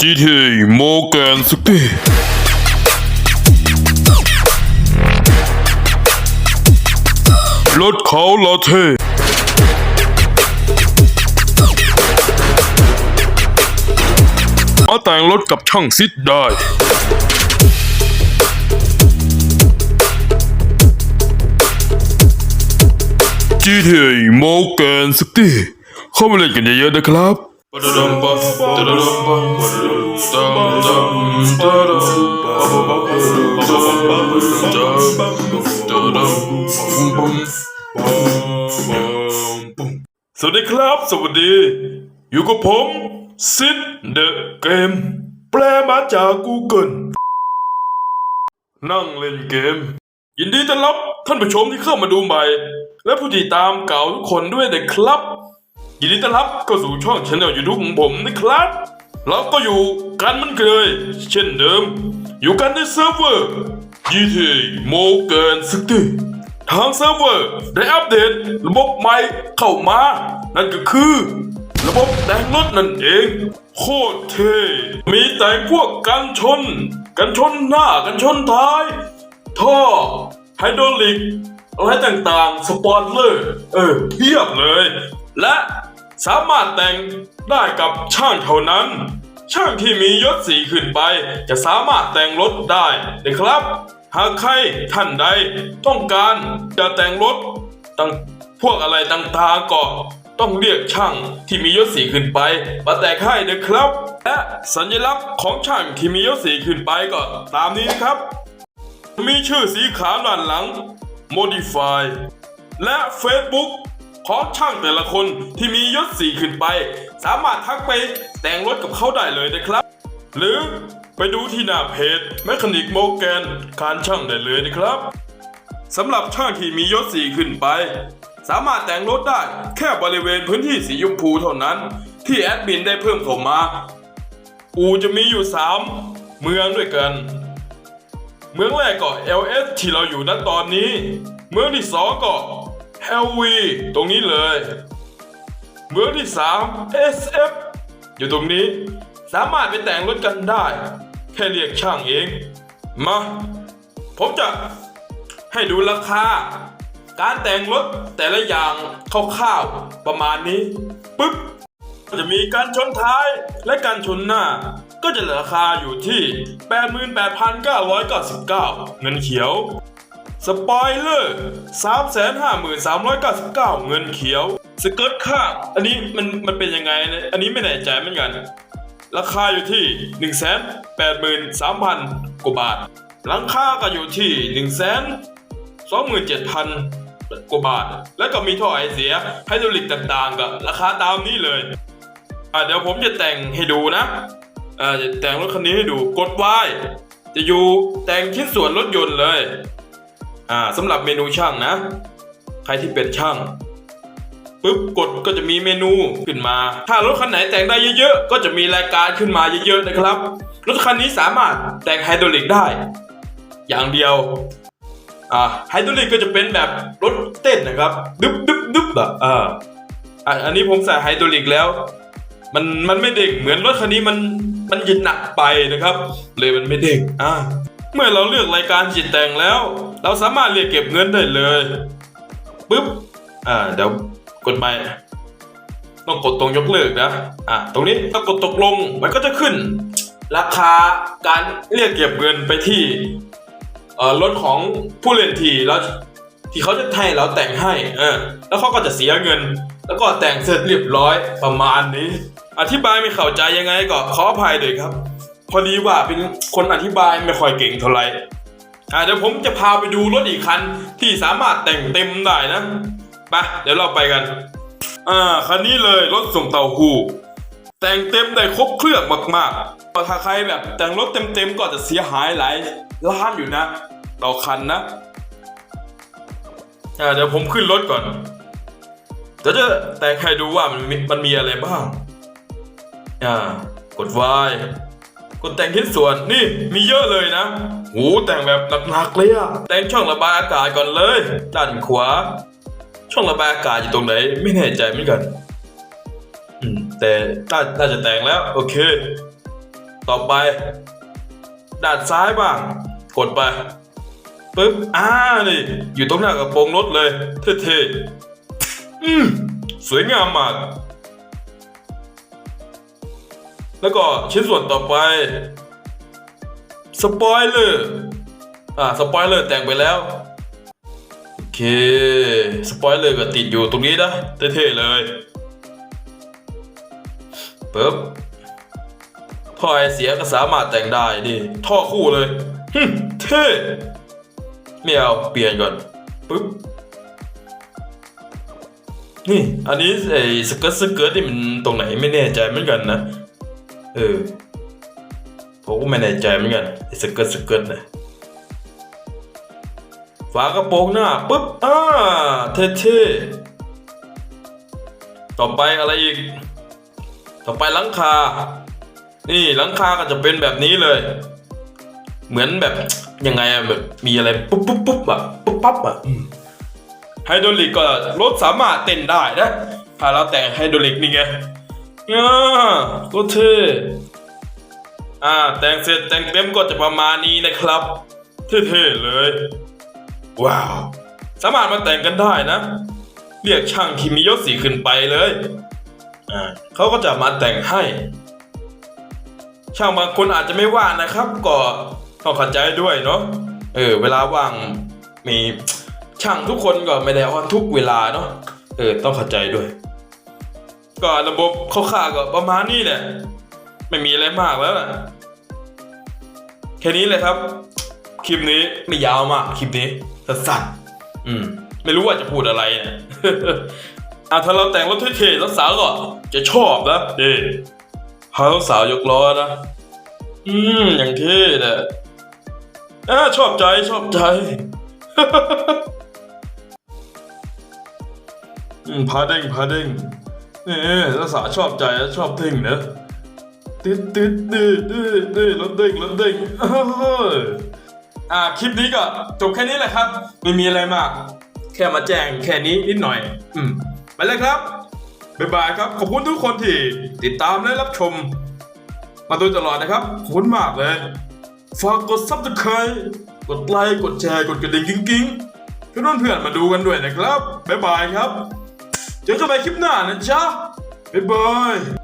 GTA Morgan City รถเขาลาเทมาแต่งรถกับช่างซิดได้ GTA Morgan City เข้ามาเล่นกันเยอะๆนะครับ สวัสดีครับ สวัสดี อยู่กับผมซิดเดอะเกมแปลมาจาก Google นั่งเล่นเกม ยินดีต้อนรับท่านผู้ชมที่เข้ามาดูใหม่ และผู้ติดตามเก่าทุกคนด้วยนะครับ ยินดีต้อนรับเข้าสู่ช่องช anel YouTube ของผมนะครับ เราก็อยู่กันเหมันเคย เช่นเดิม อยู่กันในเซิร์ฟเวอร์ GTA Morgan City ทางเซิร์ฟเวอร์ได้อัปเดตระบบใหม่เข้ามา นั่นก็คือ ระบบแต่งรถนั่นเอง โคตรเท่มีแต่งพวกกันชน กันชนหน้ากันชนท้าย ท่อไฮดรอลิกอะไรต่างๆ สปอนเลอร์ เออเพียบเลย และ สามารถแต่งได้กับช่างเท่านั้น ช่างที่มียศสีขึ้นไป จะสามารถแต่งรถได้นะครับ หากใครท่านใดต้องการจะแต่งรถตั้งพวกอะไรต่างๆก็ต้องเรียกช่างที่มียศสีขึ้นไปมาแต่งให้นะครับ และสัญลักษณ์ของช่างที่มียศสีขึ้นไปก็ตามนี้นะครับ มีชื่อสีขาวด้านหลัง Modify และ Facebook ของช่างแต่ละคนที่มียศสีขึ้นไป สามารถทักไปแต่งรถกับเขาได้เลยนะครับ หรือไปดูที่หน้าเพจ Mechanic Morgan การช่างได้เลยนะครับสำหรับช่างที่มียศสีขึ้นไป สามารถแต่งรถได้แค่บริเวณพื้นที่สีชมพูเท่านั้น ที่แอดมินได้เพิ่มเข้ามา อูจะมีอยู่ 3 เมืองด้วยกัน เมืองแรกก็ LS ที่เราอยู่ณตอนนี้ เมืองที่สองก็ LV ตรงนี้เลยเมืองที่ 3 SF อยู่ตรงนี้สามารถไปแต่งรถกันได้ แค่เรียกช่างเอง มา ผมจะให้ดูราคา การแต่งรถแต่ละอย่างคร่าวๆประมาณนี้ปึ๊บจะมีการชนท้ายและการชนหน้า ก็จะราคาอยู่ที่ 88,999 เงินเขียว สปอยเลอร์353,399 เงินเขียว สเกิร์ตข้าง อันนี้มันมันเป็นยังไงเนี่ยอันนี้ไม่แน่ใจเหมือนกัน ราคาอยู่ที่ 183,000 กว่าบาท หลังคาก็อยู่ที่ 127,000 กว่าบาท แล้วก็มีท่อไอเสียไฮดรอลิกต่างๆก็ราคาตามนี้เลย อะเดี๋ยวผมจะแต่งให้ดูนะอ่าจะแต่งรถคันนี้ให้ดูกดไว้จะอยู่แต่งชิ้นส่วนรถยนต์เลย อ่าสำหรับเมนูช่างนะ ใครที่เป็นช่างปุ๊บกดก็จะมีเมนูขึ้นมา ถ้ารถคันไหนแต่งได้เยอะๆ ก็จะมีรายการขึ้นมาเยอะๆนะครับ รถคันนี้สามารถแต่งไฮดรอลิกได้ อย่างเดียวอ่าไฮดรอลิกก็จะเป็นแบบรถเต้นนะครับดึบดึบดึบแบบอ่าอันนี้ผมใส่ไฮดรอลิกแล้ว มันมันไม่เด้งเหมือนรถคันนี้มันมันยินหนักไปนะครับ เลยมันไม่เด้งอ่าเมื่อเราเลือกรายการจิตแต่งแล้ว เราสามารถเรียกเก็บเงินได้เลยปึ๊บอ่าเดี๋ยวกดไปต้องกดตรงยกเลิกนะอ่าตรงนี้ถ้ากดตกลงมันก็จะขึ้น ราคาการเรียกเก็บเงินไปที่เอ่อรถของผู้เล่นทีแล้วที่เขาจะให้เราแต่งให้เออแล้วเขาก็จะเสียเงิน แล้วก็แต่งเสร็จเรียบร้อยประมาณนี้ อธิบายไม่เข้าใจยังไงก็ขออภัยเลยครับ พอดีว่าเป็นคนอธิบายไม่ค่อยเก่งเท่าไหร่ อ่าเดี๋ยวผมจะพาไปดูรถอีกคันที่สามารถแต่งเต็มได้นะไปเดี๋ยวเราไปกัน อ่าคันนี้เลยรถส่งเต่าหูแต่งเต็มได้ครบเครื่องมากๆถ้าใครแบบแต่งรถเต็มๆก็จะเสียหายหลายล้านอยู่นะต่อคันนะอ่าเดี๋ยวผมขึ้นรถก่อนเดี๋ยวจะแต่งให้ดูว่ามันมีมันมีอะไรบ้าง อ่า กดไว้ กดแต่งชิ้นส่วนนี่มีเยอะเลยนะโหแต่งแบบหนักๆเลยอะแต่งช่องระบายอากาศก่อนเลย ด้านขวา ช่องระบายอากาศอยู่ตรงไหน ไม่แน่ใจเหมือนกันอืมแต่น่าน่าจะแต่งแล้ว โอเค ต่อไป ด้านซ้ายบ้าง กดไปปึ๊บอ่านี่อยู่ตรงหน้ากระโปรงรถเลย เท่ๆอืมสวยงามมาก แล้วก็ชิ้นส่วนต่อไปสปอยเลอร์อ่าสปอยเลอร์แต่งไปแล้ว โอเคสปอยเลอร์ก็ติดอยู่ตรงนี้นะเท่ๆเลยปึ๊บท่อไอเสียก็สามารถแต่งได้ดิท่อคู่เลยฮึเท่ไม่เอาเปลี่ยนก่อนปึ๊บนี่ อันนี้ไอ้สเกิร์ตสเกิร์ตนี่มันตรงไหนไม่แน่ใจเหมือนกันนะ เออผมก็ไม่แน่ใจเหมือนกันไอ้สเกิร์ตสเกิร์ตนะฝากระโปรงหน้าปึ๊บอ่าเท่ๆต่อไปอะไรอีก ต่อไปหลังคา นี่หลังคาก็จะเป็นแบบนี้เลย เหมือนแบบยังไงอะแบบมีอะไรปุ๊บปุ๊บปุ๊บอะปุ๊บปั๊บอะไฮดรอลิกก็รถสามารถเต้นได้นะถ้าเราแต่งไฮดรอลิกนี่ไง อ่ารเท่อ่า แต่งเสร็จแต่งเต็มก็จะประมาณนี้นะครับเท่ๆเลย ว้าว สามารถมาแต่งกันได้นะ เรียกช่างที่มียศสีขึ้นไปเลยอ่าเขาก็จะมาแต่งให้ ช่างบางคนอาจจะไม่ว่างนะครับ ก็ต้องเข้าใจด้วยเนาะเออ เวลาว่างมีช่างทุกคนก็ไม่ได้ว่างทุกเวลาเนาะเออ ต้องเข้าใจด้วย ก็ระบบคร่าวๆก็ประมาณนี้แหละ ไม่มีอะไรมากแล้วล่ะ แค่นี้เลยครับ คลิปนี้ไม่ยาวมาก คลิปนี้สั้นๆอืม ไม่รู้ว่าจะพูดอะไรนะอะถ้าเราแต่งรถเท่ๆแล้วสาวก็จะชอบนะเด้พาสาวยกล้อนะ อืม อย่างเท่เลยอ่าชอบใจชอบใจอืมพาเด้งพาเด้ง นี่แล้วสาชอบใจชอบเด้งนะตึ๊ดตึ๊ดดื้อดื้อดื้อรถเด้งรถเด้งเอ้ยอ่าคลิปนี้ก็จบแค่นี้แหละครับ ไม่มีอะไรมาก แค่มาแจ้งแค่นี้นิดหน่อย อืมไปเลยครับบ๊ายบายครับ ขอบคุณทุกคนที่ติดตามและรับชม มาโดยตลอดนะครับขอบคุณมากเลยฝากกด subscribe กดไลค์ กดแชร์ กดกระดิ่งกิ๊งๆเพื่อนเพื่อนมาดูกันด้วยนะครับ บ๊ายบายครับ เจอกัน